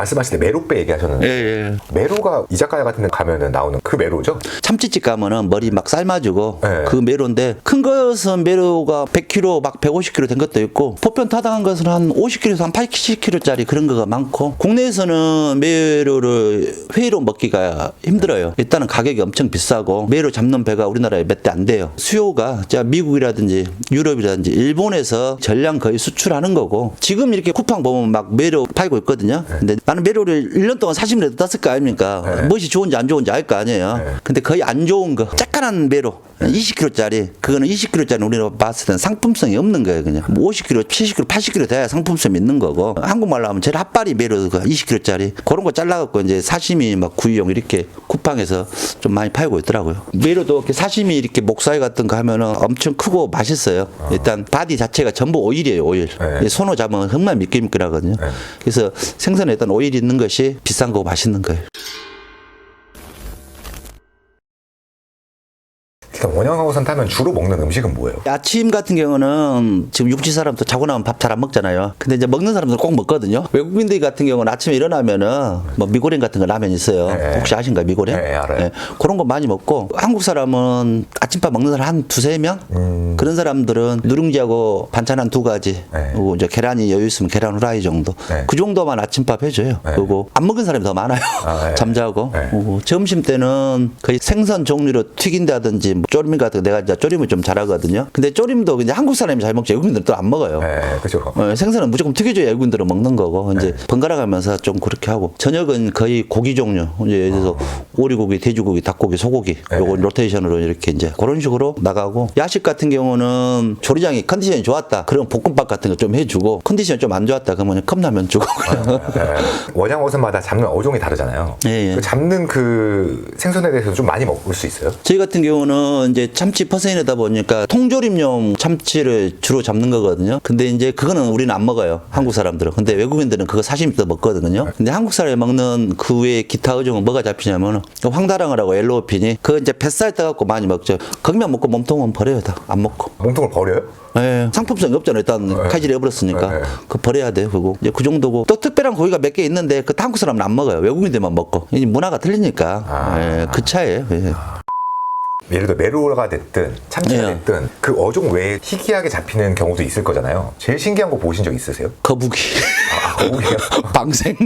말씀하실 때 메로빼 얘기하셨는데 예, 예. 메로가 이자카야 같은 데 가면은 나오는 그 메로죠? 참치집 가면은 머리 막 삶아주고 네. 그 메로인데 큰 것은 메로가 100kg 막 150kg 된 것도 있고 보편 타당한 것은 한 50kg에서 한 80kg짜리 그런 거가 많고 국내에서는 메로를 회로 먹기가 힘들어요. 일단은 가격이 엄청 비싸고 메로 잡는 배가 우리나라에 몇 대 안 돼요. 수요가 자 미국이라든지 유럽이라든지 일본에서 전량 거의 수출하는 거고 지금 이렇게 쿠팡 보면 막 메로 팔고 있거든요. 근데 나는 메로를 1년 동안 40년 떴을 거 아닙니까? 네. 무엇이 좋은지 안 좋은지 알 거 아니에요. 네. 근데 거의 안 좋은 거 짝깐한 메로 20kg짜리 그거는 20kg짜리 우리가 봤을 때는 상품성이 없는 거예요 그냥. 뭐 50kg 70kg 80kg 돼야 상품성이 있는 거고. 한국말로 하면 제일 핫바리 메로가 20kg짜리. 그런 거 잘라갖고 이제 사시미 막 구이용 이렇게 쿠팡에서 좀 많이 팔고 있더라고요. 메로도 이렇게 사시미 이렇게 목살 같은 거 하면은 엄청 크고 맛있어요. 일단 바디 자체가 전부 오일이에요 오일. 네. 손으로 잡으면 정말 미끌미끌하거든요. 그래서 생선에 일단 오일 있는 것이 비싼 거고 맛있는 거예요 일단 원양하고선 타면 주로 먹는 음식은 뭐예요? 아침 같은 경우는 지금 육지 사람도 자고 나면 밥 잘 안 먹잖아요. 근데 이제 먹는 사람들 꼭 먹거든요. 외국인들 같은 경우는 아침에 일어나면은 뭐 미고랭 같은 거 라면 있어요. 네. 혹시 아신가요? 미고랭? 네, 알아요. 그런 거 많이 먹고 한국 사람은 아침밥 먹는 사람 한 두세 명? 그런 사람들은 누룽지하고 반찬 한 두 가지. 음. 네. 그리고 이제 계란이 여유 있으면 계란 후라이 정도. 네. 그 정도만 아침밥 해줘요. 네. 그리고 안 먹은 사람이 더 많아요. 아, 네. 잠자고. 네. 점심 때는 거의 생선 종류로 튀긴다든지 뭐 쪼림 같은 거 내가 이제 쪼림을 좀 잘하거든요. 근데 쪼림도 그냥 한국 사람이 잘 먹지 외국인들은 또 안 먹어요. 네, 그죠. 어, 생선은 무조건 튀겨줘야 외국인들은 먹는 거고 이제 번갈아 가면서 좀 그렇게 하고 저녁은 거의 고기 종류 이제 예를 들어서 오리고기, 돼지고기, 닭고기, 소고기 요거 로테이션으로 이렇게 이제 그런 식으로 나가고 야식 같은 경우는 조리장이 컨디션이 좋았다 그럼 볶음밥 같은 거 좀 해주고 컨디션이 좀안 좋았다 그러면 컵라면 주고 그냥 네. 원양 어선마다 잡는 어종이 다르잖아요. 예, 예. 그 잡는 그 생선에 대해서 좀 많이 먹을 수 있어요? 저희 같은 경우는 이제 참치 퍼센이다 보니까 통조림용 참치를 주로 잡는 거거든요. 근데 이제 그거는 우리는 안 먹어요. 한국 사람들은. 근데 외국인들은 그거 사시미 또 먹거든요. 근데 한국 사람이 먹는 그 외에 기타 어종은 뭐가 잡히냐면 황다랑을 하고 옐로우핀이 그거 이제 뱃살 떠갖고 많이 먹죠. 거기만 먹고 몸통은 버려요 다. 안 먹고. 몸통을 버려요? 예, 상품성이 없잖아요. 일단 칼질해 버렸으니까 네, 네. 그 버려야 돼요. 그거 이제 그 정도고 또 특별한 고기가 몇 개 있는데 그 한국 사람은 안 먹어요. 외국인들만 먹고 이 문화가 틀리니까 아. 예, 그 차이에요. 예. 예를 들어 메로가 됐든 참치가 예. 됐든 그 어종 외에 희귀하게 잡히는 경우도 있을 거잖아요. 제일 신기한 거 보신 적 있으세요? 거북이. 아, 거북이요? 방생.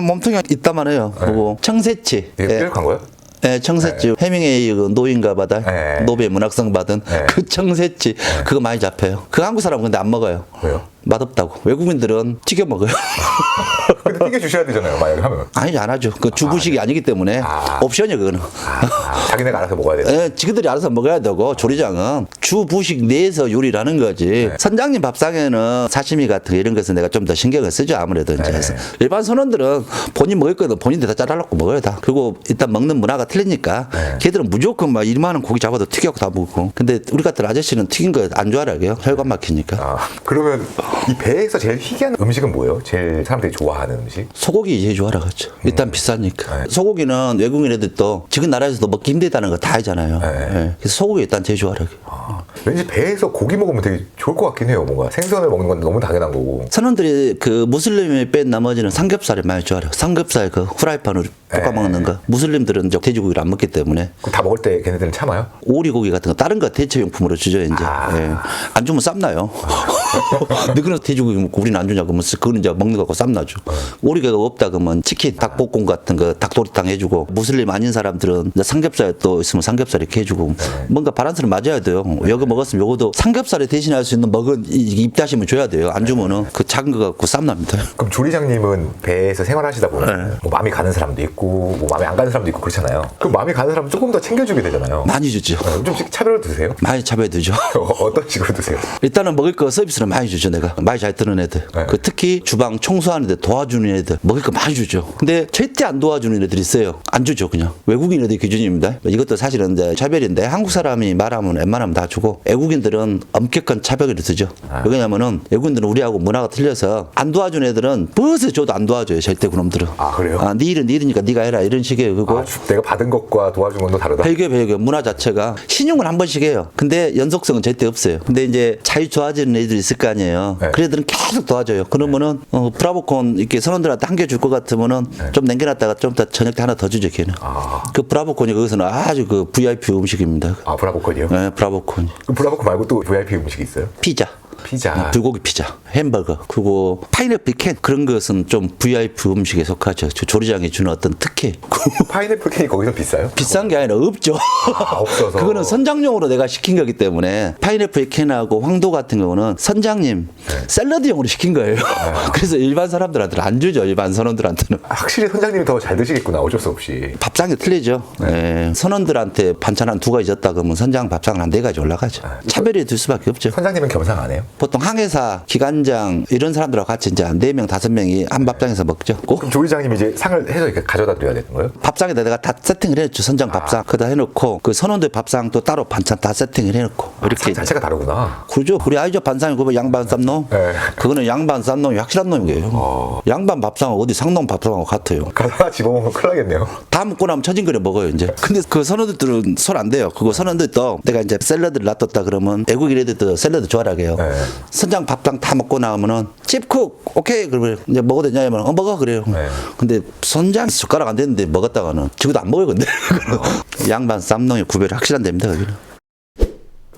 몸통이 있다만 해요. 그리고 청새치. 되게 예. 뾰족한 거요? 예, 청새치. 해밍웨이 그 노인가 바다. 네. 노벨 문학상 받은 네. 그 청새치. 그거 많이 잡혀요. 그 한국 사람은 근데 안 먹어요. 왜요? 맛없다고. 외국인들은 튀겨 먹어요. 근데 튀겨 주셔야 되잖아요. 만약에 하면. 아니, 안 하죠. 그 주부식이 아 니기 때문에 아. 옵션이에요, 그거는. 아, 자기네가 알아서 먹어야 돼. 예, 지그들이 알아서 먹어야 되고 조리장은 주 부식 내에서 요리를 하는 거지. 네. 선장님 밥상에는 사시미 같은 거 이런 것은 내가 좀 더 신경을 쓰죠 아무래도 이제. 네. 그래서 일반 선원들은 본인 먹을 거는 본인들 다 잘라놓고 먹어야 다. 그리고 일단 먹는 문화가 틀리니까 네. 걔들은 무조건 막 이만한 고기 잡아도 튀겨고 다 먹고. 근데 우리 같은 아저씨는 튀긴 거 안 좋아하게요. 혈관 막히니까. 아, 그러면 이 배에서 제일 희귀한 음식은 뭐예요? 제일 사람들이 좋아하는 음식? 소고기 제일 좋아하겠죠. 일단 비싸니까. 네. 소고기는 외국인 애들도 지금 나라에서도 먹기 힘들다는 거 다 알잖아요. 네. 예. 그래서 소고기 일단 제일 좋아하게. 아, 왠지 배에서 고기 먹으면 되게 좋을 것 같긴 해요. 뭔가 생선을 먹는 건 너무 당연한 거고. 선원들이 그 무슬림이 뺀 나머지는 삼겹살을 많이 좋아해요. 삼겹살 그 후라이팬으로 볶아 네. 먹는 거. 무슬림들은 이제 돼지고기를 안 먹기 때문에 그럼 다 먹을 때 걔네들은 참아요? 오리고기 같은 거 다른 거 대체용품으로 주죠 이제. 아. 예. 안 주면 쌈나요. 너그는 돼지고기 먹고 우리는 안 주냐 그러면 그거는 이제 먹는 거 갖고 쌈나죠. 오리가 없다 그러면 치킨, 닭볶음 같은 거 닭도리탕 해주고 무슬림 아닌 사람들은 삼겹살 또 있으면 삼겹살 이렇게 해주고 뭔가 바란스를 맞아야 돼요. 요거 먹었으면 요거도 삼겹살에 대신할 수 있는 먹은 이- 입다심을 줘야 돼요. 안 주면은 그 작은 거 갖고 쌈납니다. 그럼 조리장님은 배에서 생활하시다 보면 뭐 마음이 가는 사람도 있고 뭐 마음이 안 가는 사람도 있고 그렇잖아요. 그럼 마음이 가는 사람은 조금 더 챙겨주게 되잖아요. 많이 주죠. 어, 좀씩 차별을 두세요? 많이 차별되죠. 어떤 식으로 드세요? 일단은 먹을 거 서비스 를 많이 주죠 내가 많이 잘 드는 애들 네. 그 특히 주방 청소하는 데 도와주는 애들 먹을 거 많이 주죠 근데 절대 안 도와주는 애들 있어요 안 주죠 그냥 외국인 애들 기준입니다 이것도 사실은 이제 차별인데 한국 사람이 말하면 웬만하면 다 주고 외국인들은 엄격한 차별을 두죠 아. 왜냐면은 외국인들은 우리하고 문화가 틀려서 안 도와주는 애들은 버스 줘도 안 도와줘요 절대 그놈들은 아, 그래요? 아, 네 일은 네 일이니까 네가 해라 이런 식이에요 그거 아, 주- 내가 받은 것과 도와준 건또 다르다. 배교 배교 문화 자체가 신용을 한 번씩 해요. 근데 연속성은 절대 없어요. 근데 이제 자유 좋아지는 애들이 있을 있을 거 아니에요. 네. 그 애들은 계속 도와줘요. 그러면은 어, 브라보콘 이렇게 선원들한테 한 개 줄 것 같으면은 좀 남겨놨다가 좀 더 저녁 때 하나 더 주죠 걔는. 네. 아. 그 브라보콘이 거기서는 아주 그 VIP 음식입니다. 아 브라보콘이요? 네, 브라보콘. 그 브라보콘 말고 또 VIP 음식이 있어요? 피자. 피자. 어, 불고기 피자, 햄버거, 그리고 파인애플 캔 그런 것은 좀 VIP 음식에 속하죠. 저 조리장이 주는 어떤 특혜. 파인애플 캔이 거기서 비싸요? 비싼 게 아니라 없죠. 아, 없어서. 그거는 선장용으로 내가 시킨 거기 때문에 파인애플 캔하고 황도 같은 경우는 선장님 네. 샐러드용으로 시킨 거예요. 그래서 일반 사람들한테는 안 주죠. 일반 선원들한테는. 확실히 선장님이 더 잘 드시겠구나 어쩔 수 없이. 밥상이 틀리죠. 네. 예. 선원들한테 반찬 한 두 가지 줬다 그러면 선장 밥상은 한네 가지 올라가죠. 아, 차별이 될 수밖에 없죠. 선장님은 겸상 안 해요? 보통 항해사, 기관장 이런 사람들하고 같이 이제 네 명 다섯 명이 한 밥상에서 먹죠. 꼭 그럼 조리장님이 이제 상을 해서 이렇게 가져다 드려야 되는 거예요? 밥상에다 내가 다 세팅을 해놓죠. 선장 밥상. 그다 해놓고 그 선원들 밥상 또 따로 반찬 다 세팅을 해놓고 이렇게 상 자체가 다르구나. 그죠. 우리 아이죠 반상이 그거 양반 쌈놈. 네. 그거는 양반 쌈놈이 확실한 놈이에요. 양반 밥상은 어디 상놈 밥상하고 같아요. 하나 집어먹으면 큰일 나겠네요. 다 먹고 나면 처진거려 먹어요 이제. 근데 그 선원들은 손 안 돼요. 그거 선원들도 내가 이제 샐러드를 놔뒀다 그러면 애국 이래도 샐러드 좋아하게 해요. 네. 선장 밥상 다 먹고 나오면은 찝쿡 오케이 그러면 이제 먹어도 되냐면 어 먹어 그래요. 네. 근데 선장 숟가락 안 되는데 먹었다가는 지금도 안 먹어요 근데 양반 쌈농의 구별이 확실한 데입니다 거기는.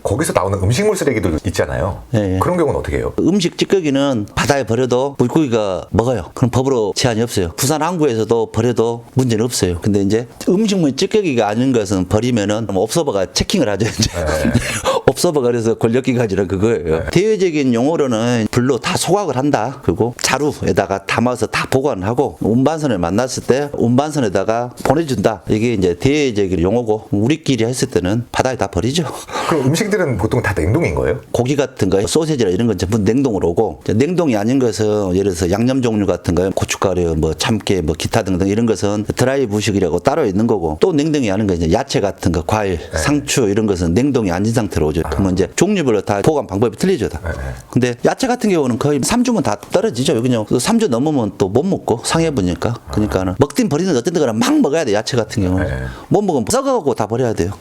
거기서 나오는 음식물 쓰레기들 있잖아요. 예, 예. 그런 경우는 어떻게 해요? 음식 찌꺼기는 바다에 버려도 물고기가 먹어요. 그럼 법으로 제한이 없어요. 부산 항구에서도 버려도 문제는 없어요. 근데 이제 음식물 찌꺼기가 아닌 것은 버리면은 옵서버가 체킹을 하죠. 이제. 옵서버가 그래서 권력기관이라 그거예요. 대외적인 용어로는 불로 다 소각을 한다. 그리고 자루에다가 담아서 다 보관하고 운반선을 만났을 때 운반선에다가 보내준다. 이게 이제 대외적인 용어고 우리끼리 했을 때는 바다에 다 버리죠. 그럼 음식 들은 보통 다 냉동인 거예요? 고기 같은 거, 소세지나 이런 건 전부 냉동으로 오고 냉동이 아닌 것은 예를 들어서 양념 종류 같은 거, 고춧가루, 뭐 참깨, 뭐 기타 등등 이런 것은 드라이 부식이라고 따로 있는 거고 또 냉동이 아닌 거 이제 야채 같은 거, 과일, 상추 이런 것은 냉동이 아닌 상태로 오죠. 그러면 이제 종류별로 다 보관 방법이 틀리죠. 다. 근데 야채 같은 경우는 거의 3주면 다 떨어지죠. 그냥 3주 넘으면 또 못 먹고 상해 보니까 그러니까는 먹긴 버리는 어떤 데가는 막 먹어야 돼 야채 같은 경우는 네. 못 먹으면 썩어가고 다 버려야 돼요.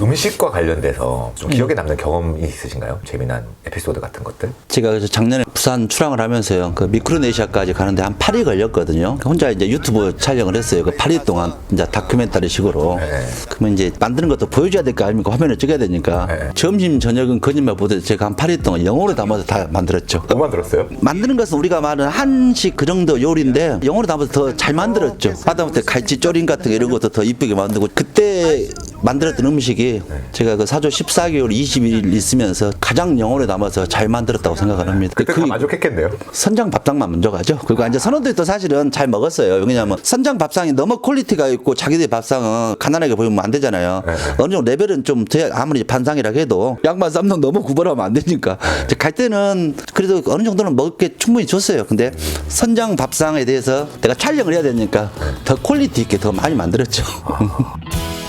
음식과 관련돼서 좀 음. 기억에 남는 경험이 있으신가요? 재미난 에피소드 같은 것들? 제가 그래서 작년에 부산 출항을 하면서요. 그 미크로네시아까지 가는데 한 8일 걸렸거든요. 혼자 이제 유튜브 촬영을 했어요. 그 8일 동안 이제 다큐멘터리 식으로. 네. 그러면 이제 만드는 것도 보여줘야 될 거 아닙니까? 화면을 찍어야 되니까. 네. 점심, 저녁은 거짓말 보듯 제가 한 8일 동안 영어로 담아서 다 만들었죠. 뭐 만들었어요? 만드는 것은 우리가 말하는 한식 그 정도 요리인데 영어로 담아서 더 잘 만들었죠. 하다못해 갈치 쪼린 같은 거 이런 것도 더 이쁘게 만들고 그때 만들었던 음식이 제가 그 사조 14개월 20일 있으면서 가장 영어로 담아서 잘 만들었다고 생각을 합니다. 그때 그다 만족했겠네요. 선장 밥상만 먼저 가죠. 그리고 이제 선원들도 사실은 잘 먹었어요. 왜냐하면 선장 밥상이 너무 퀄리티가 있고 자기들 밥상은 가난하게 보이면 안 되잖아요. 네. 어느 정도 레벨은 좀 돼야 아무리 반상이라 해도 양반 쌈는 너무 구걸하면 안 되니까. 이제 갈 때는 그래도 어느 정도는 먹을 게 충분히 줬어요. 근데 선장 밥상에 대해서 내가 촬영을 해야 되니까 더 퀄리티 있게 더 많이 만들었죠.